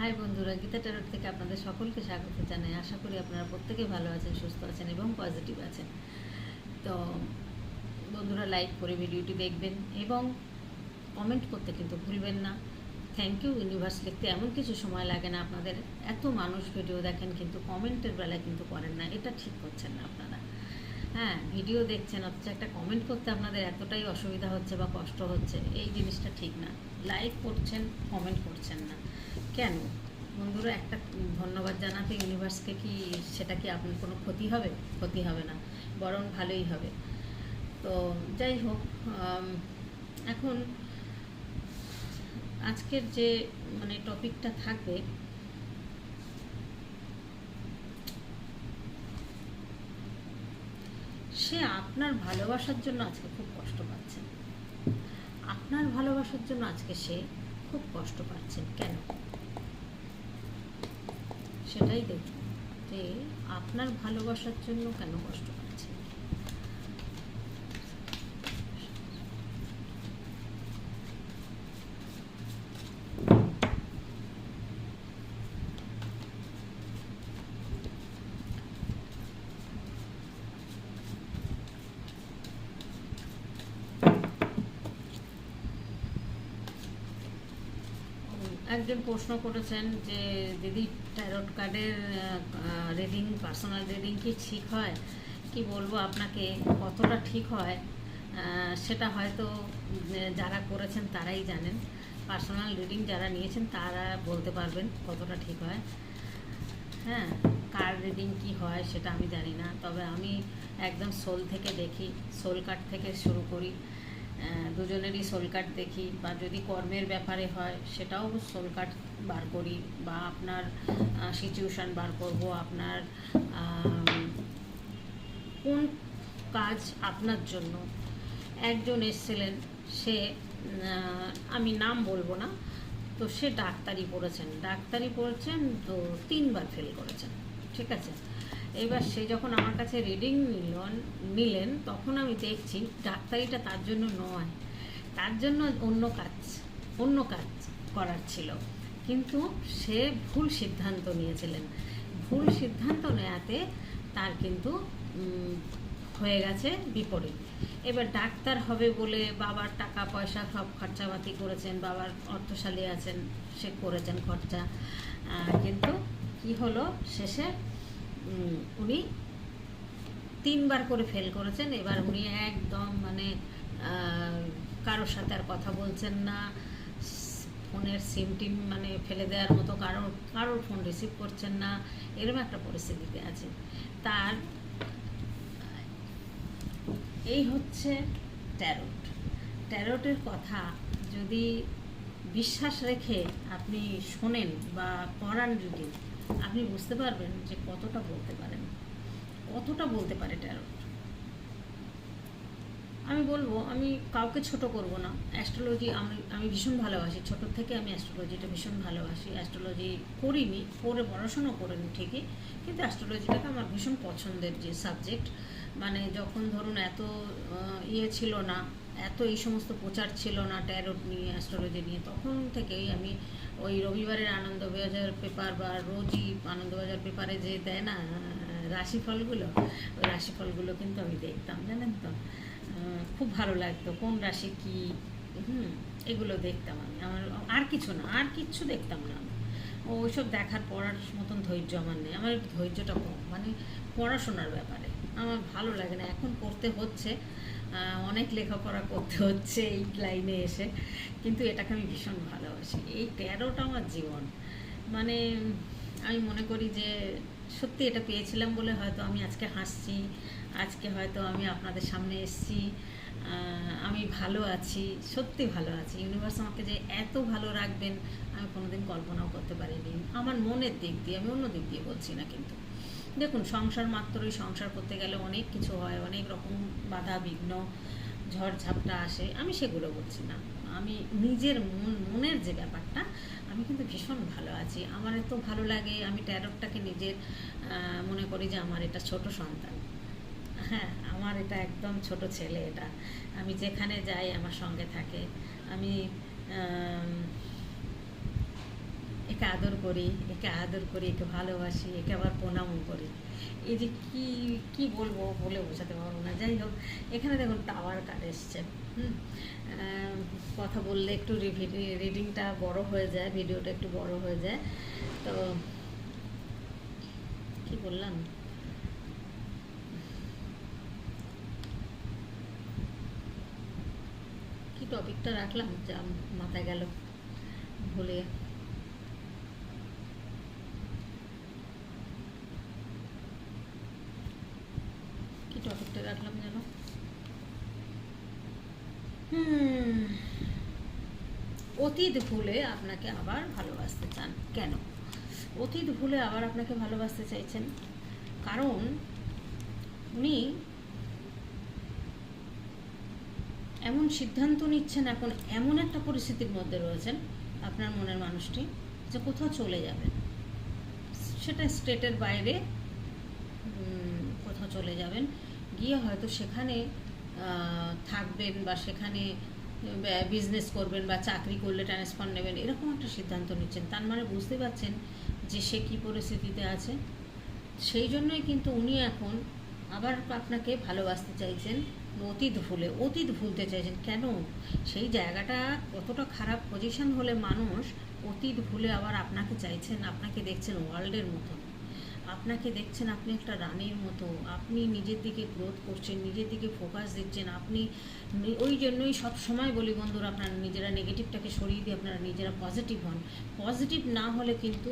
High বন্ধুরা, গীতা টেরোট থেকে আপনাদের সকলকে স্বাগত জানাই। আশা করি আপনারা প্রত্যেকে ভালো আছেন, সুস্থ আছেন এবং পজিটিভ আছেন। তো বন্ধুরা লাইক করে ভিডিওটি দেখবেন এবং কমেন্ট করতে কিন্তু ভুলবেন না। থ্যাংক ইউ ইউনিভার্স লিখতে এমন কিছু সময় লাগে না। আপনাদের এত মানুষ ভিডিও দেখেন কিন্তু কমেন্টের বেলায় কিন্তু করেন না। এটা ঠিক করছেন না আপনারা। হ্যাঁ ভিডিও দেখছেন, অথচ একটা কমেন্ট করতে আপনাদের এতটাই অসুবিধা হচ্ছে বা কষ্ট হচ্ছে, এই জিনিসটা ঠিক না। লাইক করছেন কমেন্ট করছেন না। কেন বন্ধুরা, একটা ধন্যবাদ জানাতে ইউনিভার্সকে কি সেটা কি আপনার কোনো ক্ষতি হবে? ক্ষতি হবে না, বরং ভালোই হবে। তো যাই হোক এখন আজকের যে মানে টপিকটা থাকবে, সে আপনার ভালোবাসার জন্য আজকে খুব কষ্ট পাচ্ছে। আপনার ভালোবাসার জন্য আজকে সে খুব কষ্ট পাচ্ছেন কেন? সেটাই দেখুন যে আপনার ভালোবাসার জন্য কেন কষ্ট পাচ্ছেন একজন প্রশ্ন করেছেন যে দিদি ট্যারট কার্ডের রিডিং পার্সোনাল রিডিং কি ঠিক হয়? কি বলব আপনাকে? কতটা ঠিক হয়? সেটা হয়তো যারা করেছেন তারাই জানেন। পার্সোনাল রিডিং যারা নিয়েছেন তারা বলতে পারবেন কতটা ঠিক হয়। হ্যাঁ কার রিডিং কি হয় সেটা আমি জানি না। তবে আমি একদম সোল থেকে দেখি সোল কার্ড থেকে শুরু করি। দুজনেরই সোল কার্ড দেখি বা যদি কর্মের ব্যাপারে হয়, সেটাও সোল কার্ড বার করি বা আপনার সিচুয়েশান বার করব, আপনার কোন কাজ আপনার জন্য। একজন এসছিলেন, সে আমি নাম বলব না, তো সে ডাক্তারি পড়েছেন। ডাক্তারি পড়েছেন, তো তিনবার ফেল করেছেন, ঠিক আছে? এবার সে যখন আমার কাছে রিডিং নিলেন নিলেন, তখন আমি দেখছি ডাক্তারিটা তার জন্য নয়। তার জন্য অন্য কাজ অন্য কাজ করার ছিল। কিন্তু সে ভুল সিদ্ধান্ত নিয়েছিলেন। ভুল সিদ্ধান্ত নেয়াতে তার কিন্তু হয়ে গেছে বিপরীত। এবার ডাক্তার হবে বলে বাবার টাকা পয়সা সব খরচাপাতি করেছেন, বাবার অর্থশালী আছেন, সে করেছেন খরচা। কিন্তু কি হলো? শেষে উনি তিনবার করে ফেল করেছেন। এবার উনি একদম মানে কারোর সাথে আর কথা বলছেন না। ফোনের সিম টিম মানে ফেলে দেওয়ার মতো কারোর কারোর ফোন রিসিভ করছেন না। এরকম একটা পরিস্থিতিতে আছে। তার, এই হচ্ছে ট্যারোট ট্যারোটের কথা যদি বিশ্বাস রেখে আপনি শোনেন বা করান রিডিং আপনি বুঝতে পারবেন যে কতটা বলতে পারেন। কতটা বলতে পারে ট্যারোট আমি বলব, আমি কাউকে ছোট করব না। অ্যাস্ট্রোলজি আমি আমি ভীষণ ভালোবাসি। ছোট থেকে আমি অ্যাস্ট্রোলজিটা ভীষণ ভালোবাসি। অ্যাস্ট্রোলজি করিনি পরে পড়াশোনা করিনি ঠিকই, কিন্তু অ্যাস্ট্রোলজিটাকে আমার ভীষণ পছন্দের যে সাবজেক্ট মানে যখন ধরুন এত ইয়ে ছিল না এত এই সমস্ত প্রচার ছিল না ট্যারোট নিয়ে অ্যাস্ট্রোলজি নিয়ে, তখন থেকেই আমি ওই রবিবারের আনন্দবাজার পেপার বা রোজই আনন্দবাজার পেপারে যে দেয় না, রাশিফলগুলো, ওই রাশিফলগুলো কিন্তু আমি দেখতাম, জানেন তো? খুব ভালো লাগতো, কোন রাশি কি, হুম, এগুলো দেখতাম আমি। আমার আর কিছু না, আর কিচ্ছু দেখতাম না আমি। ওইসব দেখার পড়ার মতন ধৈর্য আমার নেই। আমার ধৈর্যটা কম মানে পড়াশোনার ব্যাপারে। আমার ভালো লাগে না, এখন পড়তে হচ্ছে। অনেক লেখাপড়া করতে হচ্ছে এই লাইনে এসে। কিন্তু এটাকে আমি ভীষণ ভালোবাসি। এই তেরোটা আমার জীবন। মানে আমি মনে করি যে সত্যি এটা পেয়েছিলাম বলে হয়তো আমি আজকে হাসছি, আজকে হয়তো আমি আপনাদের সামনে এসছি আমি ভালো আছি, সত্যি ভালো আছি। ইউনিভার্স আমাকে যে এত ভালো রাখবেন, আমি কোনোদিন কল্পনাও করতে পারিনি। আমার মনের দিক দিয়ে, আমি অন্য দিক দিয়ে বলছি না কিন্তু। দেখুন সংসার মাত্রই সংসার করতে গেলে অনেক কিছু হয় অনেক রকম বাধা বিঘ্ন ঝড় ঝাপটা আসে আমি সেগুলো বলছি না। আমি নিজের মন মনের যে ব্যাপারটা আমি কিন্তু ভীষণ ভালো আছি। আমার এত ভালো লাগে আমি ট্যারোটটাকে নিজের মনে করি যে আমার এটা ছোট সন্তান। হ্যাঁ আমার এটা একদম ছোট ছেলে এটা। আমি যেখানে যাই আমার সঙ্গে থাকে। আম, একে আদর করি, একে আদর করি, একে ভালোবাসি, একে আবার প্রণামও করি। এই যে কি কি বলব বলে বোঝাতে পারব না। যাই হোক, এখানে দেখুন টাওয়ার কার্ড এসছে। কথা বললে একটু রিডিংটা বড় হয়ে যায় ভিডিওটা একটু বড় হয়ে যায়। তো, কি বললাম? কি টপিকটা রাখলাম? যা মাথায় গেল। ভুলে কি টপিকটা রাখলাম যেন হুম অতীত ভুলে আপনাকে আবার ভালোবাসতে চান। কেন? অতীত ভুলে আবার আপনাকে ভালোবাসতে চাইছেন? কারণ উনি এমন সিদ্ধান্ত নিচ্ছেন, এখন এমন একটা পরিস্থিতির মধ্যে রয়েছেন আপনার মনের মানুষটি যে কোথাও চলে যাবেন সেটা স্টেটের বাইরে কোথাও চলে যাবেন। গিয়ে হয়তো সেখানে থাকবেন বা সেখানে বিজনেস করবেন বা চাকরি করলে ট্রান্সফার নেবেন, এরকম একটা সিদ্ধান্ত নিচ্ছেন। তার মানে বুঝতে পারছেন যে সে কী পরিস্থিতিতে আছে। সেই জন্যই কিন্তু উনি এখন আবার আপনাকে ভালোবাসতে চাইছেন, অতীত ভুলে, অতীত ভুলতে চাইছেন। কেন? সেই জায়গাটা কতটা খারাপ পজিশন হলে মানুষ অতীত ভুলে আবার আপনাকে চাইছেন, আপনাকে দেখছেন ওয়ার্ল্ডের মতো আপনাকে দেখছেন আপনি একটা রানীর মতো। আপনি নিজের দিকে গ্রোথ করছেন, নিজের দিকে ফোকাস দিচ্ছেন আপনি ওই জন্যই সব সময় বলি বন্ধুরা, আপনারা নিজেরা নেগেটিভটাকে সরিয়ে দিয়ে আপনারা নিজেরা পজিটিভ হন। পজিটিভ না হলে কিন্তু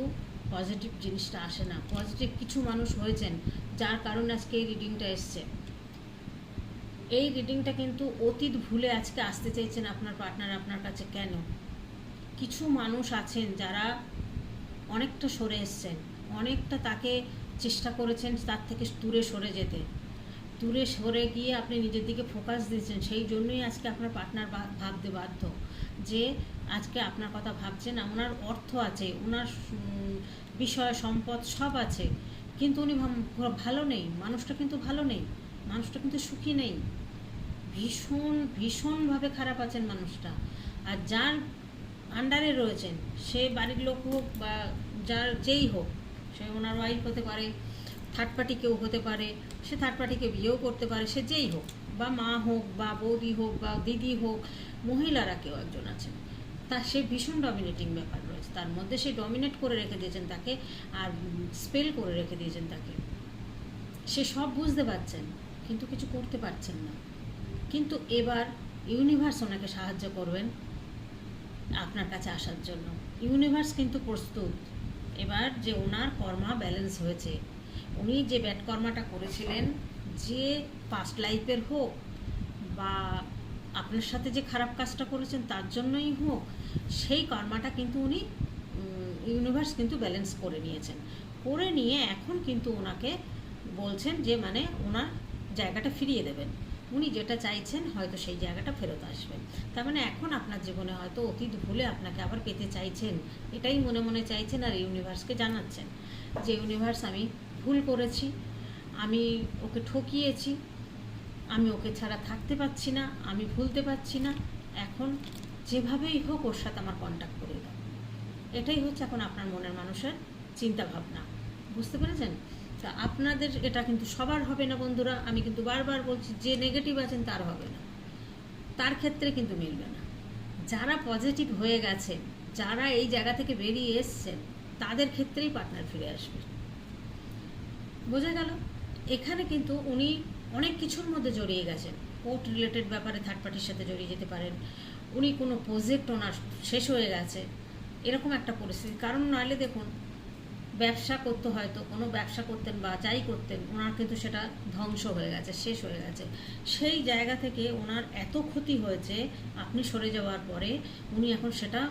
পজিটিভ জিনিসটা আসে না। পজিটিভ কিছু মানুষ হয়েছেন, যার কারণে আজকে এই রিডিংটা এসছে। এই রিডিংটা কিন্তু অতীত ভুলে আজকে আসতে চাইছেন আপনার পার্টনার আপনার কাছে কেন? কিছু মানুষ আছেন যারা অনেকটা সরে এসছেন। অনেকটা তাকে চেষ্টা করেছেন তার থেকে দূরে সরে যেতে। দূরে সরে গিয়ে আপনি নিজের দিকে ফোকাস দিয়েছেন, সেই জন্যই আজকে আপনার পার্টনার ভাবতে বাধ্য যে আজকে আপনার কথা ভাবছেন, ওনার অর্থ আছে, ওনার বিষয়, সম্পদ সব আছে, কিন্তু উনি ভালো নেই, মানুষটা কিন্তু ভালো নেই, মানুষটা কিন্তু সুখী নেই। ভীষণ, ভীষণভাবে খারাপ আছেন মানুষটা। আর যার আন্ডারে রয়েছেন, সে বাড়ির লোক হোক বা যার যেই হোক সে ওনার ওয়াইফ হতে পারে থার্ড পার্টি কেউ হতে পারে, সে থার্ড পার্টিকে বিয়েও করতে পারে, সে যেই হোক, বা মা হোক, বা বৌদি হোক, বা দিদি হোক, মহিলারা কেউ একজন আছেন। তার সে ভীষণ ডমিনেটিং ব্যাপার রয়েছে। তার মধ্যে সে ডমিনেট করে রেখে দিয়েছেন তাকে আর স্পেল করে রেখে দিয়েছেন তাকে। সে সব বুঝতে পারছেন, কিন্তু কিছু করতে পারছেন না। কিন্তু এবার ইউনিভার্স ওনাকে সাহায্য করবেন আপনার কাছে আসার জন্য। ইউনিভার্স কিন্তু প্রস্তুত। এবার যে ওনার কর্মা ব্যালেন্স হয়েছে, উনি যে ব্যাট কর্মাটা করেছিলেন, যে পাস্ট লাইফের হোক বা আপনার সাথে যে খারাপ কাজটা করেছেন তার জন্যই হোক, সেই কর্মাটা কিন্তু উনি ইউনিভার্স কিন্তু ব্যালেন্স করে নিয়েছেন। করে নিয়ে এখন কিন্তু ওনাকে বলছেন যে মানে ওনার জায়গাটা ফিরিয়ে দেবেন। উনি যেটা চাইছেন, হয়তো সেই জায়গাটা ফেরত আসবে। তার মানে এখন আপনার জীবনে হয়তো অতীত ভুলে আপনাকে আবার পেতে চাইছেন। এটাই মনে মনে চাইছেন আর ইউনিভার্সকে জানাচ্ছেন যে ইউনিভার্স আমি ভুল করেছি, আমি ওকে ঠকিয়েছি, আমি ওকে ছাড়া থাকতে পারছি না, আমি ভুলতে পারছি না। এখন যেভাবেই হোক ওর সাথে আমার কন্ট্যাক্ট করে দাও। এটাই হচ্ছে এখন আপনার মনের মানুষের চিন্তা ভাবনা বুঝতে পেরেছেন? তা আপনাদের এটা কিন্তু সবার হবে না বন্ধুরা। আমি কিন্তু বারবার বলছি, যে নেগেটিভ আছেন তার হবে না। তার ক্ষেত্রে কিন্তু মিলবে না। যারা পজিটিভ হয়ে গেছে, যারা এই জায়গা থেকে বেরিয়ে এসছেন, তাদের ক্ষেত্রেই পার্টনার ফিরে আসবে। বোঝা গেল? এখানে কিন্তু উনি অনেক কিছুর মধ্যে জড়িয়ে গেছেন। কোর্ট রিলেটেড ব্যাপারে থার্ড পার্টির সাথে জড়িয়ে যেতে পারেন। উনি কোনো প্রজেক্ট ওনার শেষ হয়ে গেছে। এরকম একটা পরিস্থিতি। কারণ নইলে দেখুন ব্যবসা করতে হয়তো কোনো ব্যবসা করতেন বা যাই করতেন, ওনার কিন্তু সেটা ধ্বংস হয়ে গেছে, শেষ হয়ে গেছে। সেই জায়গা থেকে ওনার এত ক্ষতি হয়েছে, আপনি সরে যাওয়ার পরে উনি এখন সেটা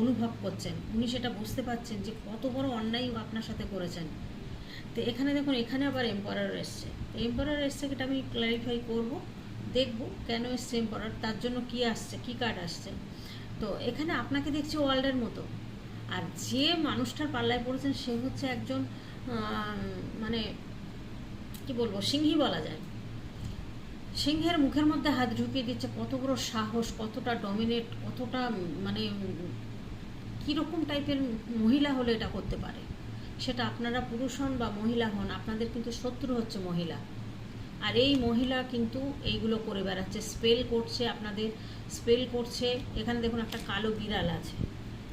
অনুভব করছেন। উনি সেটা বুঝতে পারছেন যে কত বড় অন্যায় আপনার সাথে করেছেন। তো এখানে দেখুন, এখানে আবার এম্পারার এসছে। এম্পারার এসছে এটা আমি ক্ল্যারিফাই করব, দেখব কেন এসছে এম্পারার তার জন্য কি আসছে, কি কার্ড আসছে। তো এখানে আপনাকে দেখছি ওয়ার্ল্ডের মতো। আর যে মানুষটার পাল্লায় পড়েছেন সে হচ্ছে একজন মানে কি বলব, সিংহী বলা যায়। সিংহের মুখের মধ্যে হাত ঢুকিয়ে দিচ্ছে কত বড় সাহস, কতটা ডমিনেট কতটা মানে কীরকম টাইপের মহিলা হলে এটা করতে পারে। সেটা আপনারা পুরুষ হন বা মহিলা হন, আপনাদের কিন্তু শত্রু হচ্ছে মহিলা। আর এই মহিলা কিন্তু এইগুলো করে বেড়াচ্ছে স্পেল করছে আপনাদের স্পেল করছে, এখানে দেখুন একটা কালো বিড়াল আছে।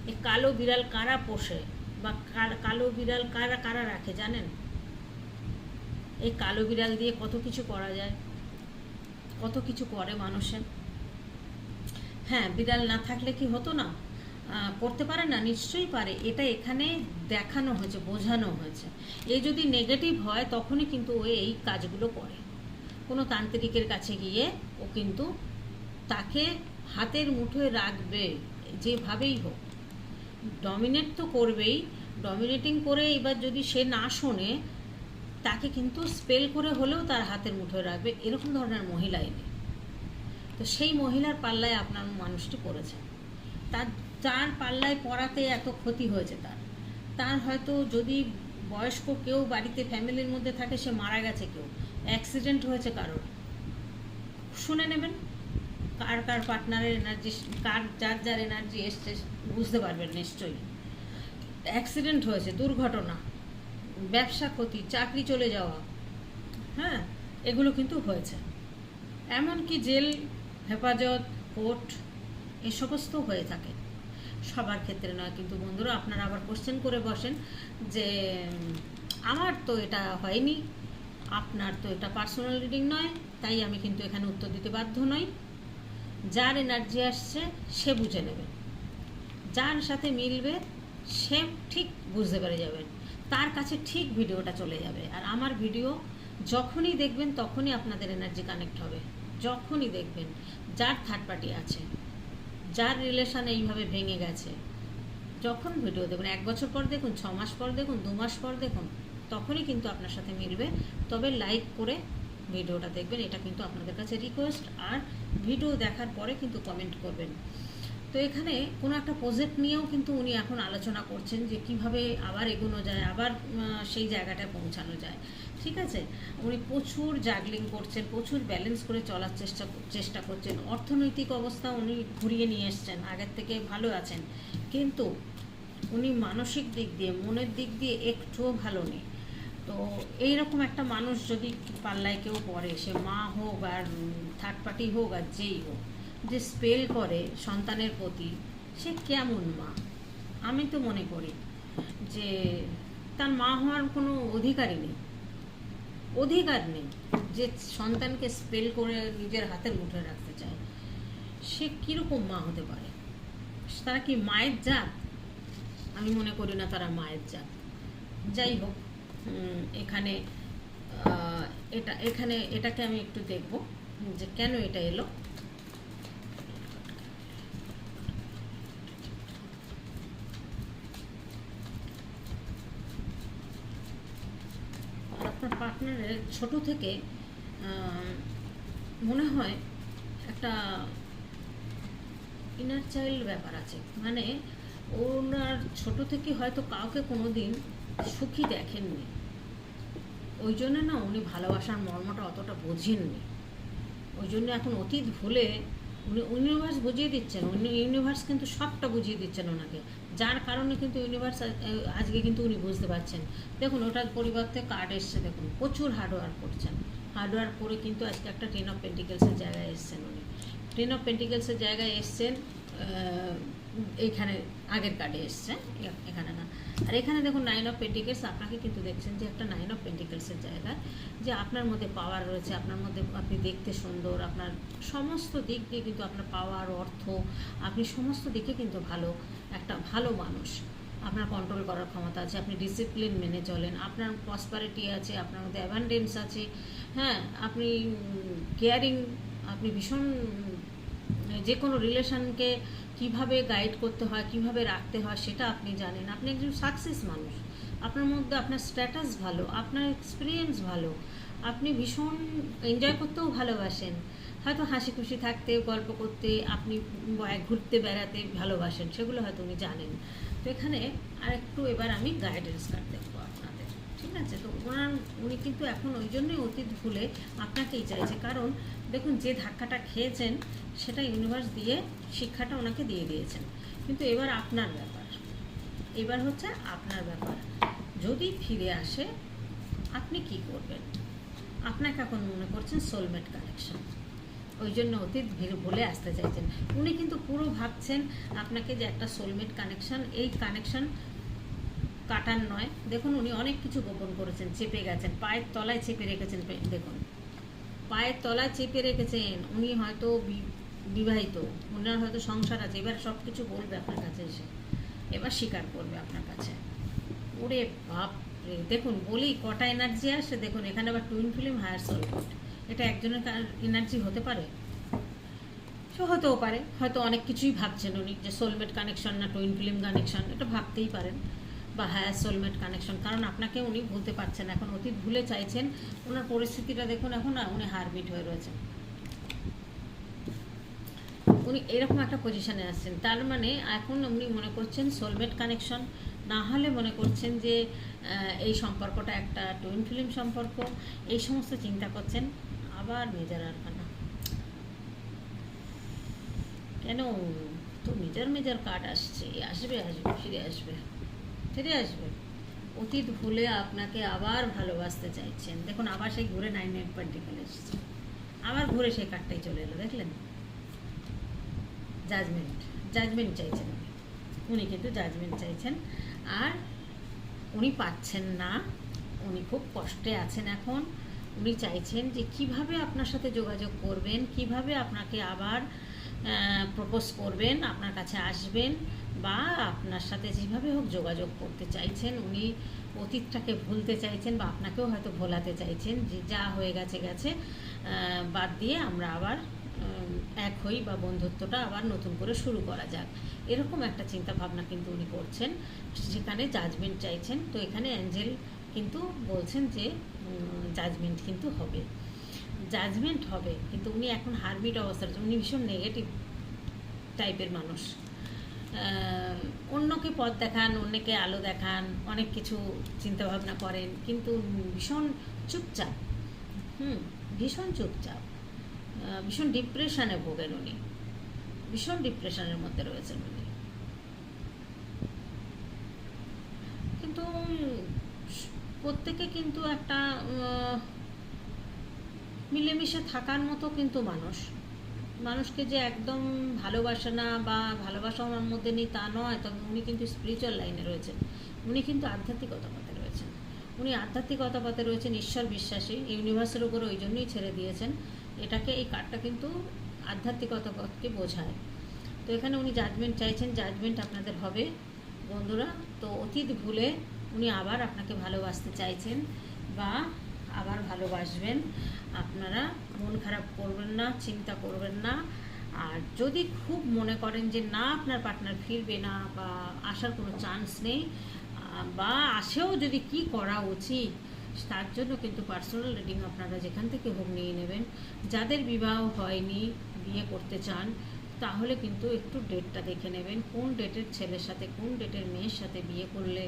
এই কালো বিড়াল কারা পোষে বা কাল- বিড়াল কারা কারা রাখে জানেন? এই কালো বিড়াল দিয়ে কত কিছু করা যায়? কত কিছু করে মানুষের? হ্যাঁ বিড়াল না থাকলে কি হতো না? করতে পারে না? নিশ্চয়ই পারে। এটা এখানে দেখানো হয়েছে, বোঝানো হয়েছে। এ যদি নেগেটিভ হয়, তখনই কিন্তু ও এই কাজগুলো করে। কোনো তান্ত্রিকের কাছে গিয়ে ও কিন্তু তাকে হাতের মুঠোয় রাখবে, যেভাবেই হোক। ডমিনেট তো করবেই ডমিনেটিং করে এবার যদি সে না শোনে, তাকে কিন্তু স্পেল করে হলেও তার হাতের মুঠোয় রাখবে, এরকম ধরনের মহিলাই নেই। তো সেই মহিলার পাল্লায় আপনার মানুষটি পড়েছে। তার তার পাল্লায় পড়াতে এত ক্ষতি হয়েছে তার। তার হয়তো যদি বয়স্ক কেউ বাড়িতে ফ্যামিলির মধ্যে থাকে, সে মারা গেছে কেউ, অ্যাক্সিডেন্ট হয়েছে কারোর। শুনে নেবেন। কার কার পার্টনারের এনার্জি কার যার যার এনার্জি এসছে বুঝতে পারবেন নিশ্চয়ই। অ্যাক্সিডেন্ট হয়েছে, দুর্ঘটনা, ব্যবসা ক্ষতি, চাকরি চলে যাওয়া হ্যাঁ এগুলো কিন্তু হয়েছে। এমনকি জেল, হেফাজত, কোর্ট, এ সমস্ত হয়ে থাকে। সবার ক্ষেত্রে নয়, কিন্তু বন্ধুরা, আপনারা আবার কোশ্চেন করে বসেন যে, আমার তো এটা হয়নি, আপনার তো এটা পার্সোনাল রিডিং নয়, তাই আমি কিন্তু এখানে উত্তর দিতে বাধ্য নই। যার এনার্জি আসছে, সে বুঝে নেবে। যার সাথে মিলবে, সে ঠিক বুঝতে পেরে যাবেন তার কাছে ঠিক ভিডিওটা চলে যাবে। আর আমার ভিডিও যখনই দেখবেন, তখনই আপনাদের এনার্জি কানেক্ট হবে। যখনই দেখবেন যার থার্ড পার্টি আছে, যার রিলেশন এইভাবে ভেঙে গেছে, যখন ভিডিও দেখুন এক বছর পর দেখুন, ছ মাস পর দেখুন, দু মাস পর দেখুন, তখনই কিন্তু আপনার সাথে মিলবে। তবে লাইক করে ভিডিওটা দেখবেন, এটা কিন্তু আপনাদের কাছে রিকোয়েস্ট আর ভিডিও দেখার পরে কিন্তু কমেন্ট করবেন। তো এখানে কোনো একটা প্রজেক্ট নিয়েও কিন্তু উনি এখন আলোচনা করছেন যে কীভাবে আবার এগোনো যায়, আবার সেই জায়গাটায় পৌঁছানো যায়। ঠিক আছে? উনি প্রচুর জাগলিং করছেন, প্রচুর ব্যালেন্স করে চলার চেষ্টা চেষ্টা করছেন। অর্থনৈতিক অবস্থা উনি ঘুরিয়ে নিয়ে এসছেন, আগের থেকে ভালো আছেন। কিন্তু উনি মানসিক দিক দিয়ে, মনের দিক দিয়ে একটুও ভালো নেই। তো এইরকম একটা মানুষ যদি পাল্লায় কেউ পড়ে, সে মা হোক আর থার্ড পার্টি হোক আর যেই হোক, যে স্পেল করে সন্তানের প্রতি, সে কেমন মা? আমি তো মনে করি যে তার মা হওয়ার কোনো অধিকারই নেই। অধিকার নেই যে সন্তানকে স্পেল করে নিজের হাতের মুঠে রাখতে চায়। সে কীরকম মা হতে পারে? তারা কি মায়ের জাত? আমি মনে করি না তারা মায়ের জাত। যাই হোক এখানে এটা, এখানে, এটাকে আমি একটু দেখব যে কেন এটা এলো। আপনার পার্টনারের ছোট থেকে মনে হয় একটা ইনার চাইল্ড ব্যাপার আছে। মানে ওনার ছোট থেকে হয়তো কাউকে কোনো দিন সুখী দেখেননি। ওই জন্য না উনি ভালোবাসার মর্মটা অতটা বোঝেননি। ওই জন্য এখন অতীত ভুলে উনি ইউনিভার্স বুঝিয়ে দিচ্ছেন। উনি ইউনিভার্স কিন্তু সবটা বুঝিয়ে দিচ্ছেন ওনাকে। যার কারণে কিন্তু ইউনিভার্স আজকে কিন্তু উনি বুঝতে পারছেন। দেখুন, ওটার পরিবর্তে কার্ড এসছে, দেখুন, প্রচুর হার্ডওয়ার্ক করছেন। হার্ডওয়ার্ক করে কিন্তু আজকে একটা টেন অফ পেন্টিকেলসের জায়গায় এসছেন উনি। টেন অফ পেন্টিকেলসের জায়গায় এসছেন এইখানে আগের কার্ডে এসছে। এখানে না। আর এখানে দেখুন নাইন অফ পেন্টিকেলস আপনাকে কিন্তু দেখছেন যে একটা নাইন অফ পেন্টিকেলসের জায়গা, যে আপনার মধ্যে পাওয়ার রয়েছে, আপনার মধ্যে আপনি দেখতে সুন্দর, আপনার সমস্ত দিক দিয়ে কিন্তু আপনার পাওয়ার অর্থ, আপনি সমস্ত দিকে কিন্তু ভালো, একটা ভালো মানুষ। আপনার কন্ট্রোল করার ক্ষমতা আছে, আপনি ডিসিপ্লিন মেনে চলেন, আপনার প্রসপারিটি আছে, আপনার মধ্যে অ্যাভান্ডেন্স আছে হ্যাঁ আপনি কেয়ারিং আপনি ভীষণ যে কোনো রিলেশনকে কীভাবে গাইড করতে হয়, কীভাবে রাখতে হয় সেটা আপনি জানেন। আপনি একজন সাকসেস মানুষ। আপনার মধ্যে আপনার স্ট্যাটাস ভালো, আপনার এক্সপিরিয়েন্স ভালো, আপনি ভীষণ এনজয় করতেও ভালোবাসেন। হয়তো হাসি খুশি থাকতে গল্প করতে, আপনি ঘুরতে বেড়াতে ভালোবাসেন, সেগুলো হয়তো উনি জানেন। তো এখানে আর একটু এবার আমি গাইডেন্স কার্ড দেখব আপনাদের, ঠিক আছে? তো ওনার, উনি কিন্তু এখন ওই জন্যই অতীত ভুলে আপনাকেই চাইছে। কারণ দেখুন, যে ধাক্কাটা খেয়েছেন, সেটা ইউনিভার্স দিয়ে শিক্ষাটা ওনাকে দিয়ে দিয়েছেন। কিন্তু এবার আপনার ব্যাপার। এবার হচ্ছে আপনার ব্যাপার। যদি ফিরে আসে, আপনি কি করবেন? আপনাকে এখন মনে করছেন সোলমেট কানেকশন ওই জন্য অতীত বলে আসতে চাইছেন। উনি কিন্তু পুরো ভাবছেন আপনাকে যে একটা সোলমেট কানেকশন এই কানেকশন কাটার নয়। দেখুন, উনি অনেক কিছু গোপন করেছেন, চেপে গেছেন, পায়ের তলায় চেপে রেখেছেন। দেখুন পায়ের তলায় চেপে রেখেছেন। উনি হয়তো বিবাহিত। ওনার হয়তো সংসার আছে। এবার সব কিছু বলবে আপনার কাছে এসে। এবার স্বীকার করবে আপনার কাছে। ওরে বাপ রে। দেখুন, বলি কটা এনার্জি আসে। দেখুন, এখানে আবার টুইন ফিল্ম হায়ার সোলমেট এটা একজনের এনার্জি হতে পারে? সে হতেও পারে। হয়তো অনেক কিছুই ভাবছেন উনি যে সোলমেট কানেকশন না টুইন ফিল্ম কানেকশন এটা ভাবতেই পারেন। বা হায়ার সোলমেট কানেকশন কারণ আপনাকে উনি ভুলতে পারছেন এখন অতীত ভুলে চাইছেন, ওনার পরিস্থিতিটা দেখুন এখন না উনি হারবিট হয়ে রয়েছেন। উনি এরকম একটা পজিশনে আসছেন তার মানে এখন উনি মনে করছেন সোলমেট কানেকশন না হলে মনে করছেন যে এই সম্পর্কটা একটা টুইন ফিল্ম সম্পর্ক, এই সমস্ত চিন্তা করছেন, আবার মেজার আরখানা কেন? তো মেজার মেজার কার্ড আসছে, আসবে আসবে, ফিরে আসবে। ফিরে আসবে। অতীত ভুলে আপনাকে আবার ভালোবাসতে চাইছেন। দেখুন, আবার সেই ঘুরে নাইন নাইন পার্টিকেল এসেছে। আবার ঘুরে সেই কার্ডটাই চলে এলো, দেখলেন? জাজমেন্ট জাজমেন্ট চাইছেন উনি। কিন্তু জাজমেন্ট চাইছেন। আর উনি পাচ্ছেন না। উনি খুব কষ্টে আছেন এখন। উনি চাইছেন যে কীভাবে আপনার সাথে যোগাযোগ করবেন, কীভাবে আপনাকে আবার প্রপোজ করবেন, আপনার কাছে আসবেন। বা আপনার সাথে যেভাবে হোক যোগাযোগ করতে চাইছেন, উনি অতীতটাকে ভুলতে চাইছেন বা আপনাকেও হয়তো ভোলাতে চাইছেন, যে যা হয়ে গেছে গেছে বাদ দিয়ে আমরা আবার এক হই বা বন্ধুত্বটা আবার নতুন করে শুরু করা যাক। এরকম একটা চিন্তা ভাবনা কিন্তু উনি করছেন, সেখানে জাজমেন্ট চাইছেন। তো এখানে অ্যাঞ্জেল কিন্তু বলছেন যে জাজমেন্ট কিন্তু হবে। জাজমেন্ট হবে, কিন্তু উনি এখন হারবিট অবস্থা। উনি ভীষণ নেগেটিভ টাইপের মানুষ। অন্যকে পথ দেখান, অন্যকে আলো দেখান, অনেক কিছু চিন্তা ভাবনা করেন, কিন্তু ভীষণ চুপচাপ, হুম, ভীষণ চুপচাপ ভীষণ ডিপ্রেশনে ভোগেন উনি, ভীষণ ডিপ্রেশনের মধ্যে রয়েছেন উনি। কিন্তু প্রত্যেকে কিন্তু একটা মিলেমিশে থাকার মতো কিন্তু মানুষ। মানুষকে যে একদম ভালোবাসে না বা ভালোবাসা ওনার মধ্যে নেই তা নয়, তবে উনি কিন্তু স্পিরিচুয়াল লাইনে রয়েছেন। উনি কিন্তু আধ্যাত্মিকতা পথে রয়েছেন। উনি আধ্যাত্মিকতা পথে রয়েছেন, ঈশ্বর বিশ্বাসী। ইউনিভার্সের উপরে ওই জন্যই ছেড়ে দিয়েছেন। এটাকে, এই কার্ডটা কিন্তু আধ্যাত্মিকতা পথকে বোঝায়। তো এখানে উনি জাজমেন্ট চাইছেন জাজমেন্ট আপনাদের হবে। বন্ধুরা, তো অতীত ভুলে উনি আবার আপনাকে ভালোবাসতে চাইছেন বা আবার ভালোবাসবেন। আপনারা মন খারাপ করবেন না, চিন্তা করবেন না। আর যদি খুব মনে করেন যে না, আপনার পার্টনার ফিরবে না বা আসার কোনো চান্স নেই বা আসেও যদি কি করা উচিত, তার জন্য কিন্তু পার্সোনাল রিডিং আপনারা যেখান থেকে হোক নিয়ে নেবেন। যাদের বিবাহ হয়নি, বিয়ে করতে চান, তাহলে কিন্তু একটু ডেটটা দেখে নেবেন। কোন ডেটের ছেলের সাথে, কোন ডেটের মেয়ের সাথে বিয়ে করলে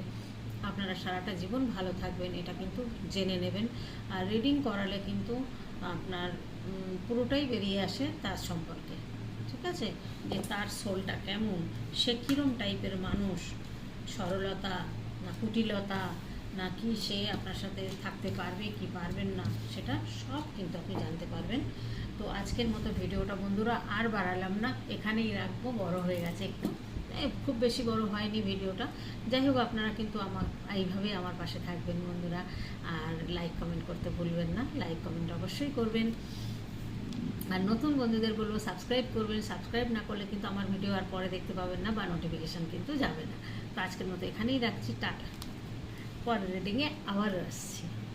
আপনারা সারাটা জীবন ভালো থাকবেন, এটা কিন্তু জেনে নেবেন। আর রিডিং করালে কিন্তু আপনার পুরোটাই বেরিয়ে আসে তার সম্পর্কে, ঠিক আছে? যে তার সোলটা কেমন? সে কীরম টাইপের মানুষ? সরলতা না কুটিলতা? নাকি সে আপনার সাথে থাকতে পারবে কি পারবেন না? সেটা সব কিন্তু আপনি জানতে পারবেন। তো আজকের মতো ভিডিওটা বন্ধুরা আর বাড়ালাম না, এখানেই রাখব, বড় হয়ে গেছে একটু। খুব বেশি বড় হয়নি ভিডিওটা। যাই হোক, আপনারা কিন্তু আমার, এইভাবে আমার পাশে থাকবেন বন্ধুরা। আর লাইক কমেন্ট করতে ভুলবেন না। লাইক কমেন্ট অবশ্যই করবেন। আর নতুন বন্ধুদের বলব সাবস্ক্রাইব করবেন। সাবস্ক্রাইব না করলে কিন্তু আমার ভিডিও আর পরে দেখতে পাবেন না বা নোটিফিকেশান কিন্তু যাবে না। তো আজকের মতো এখানেই রাখছি। টাটা। পরের রেডিংয়ে আবারও আসছি।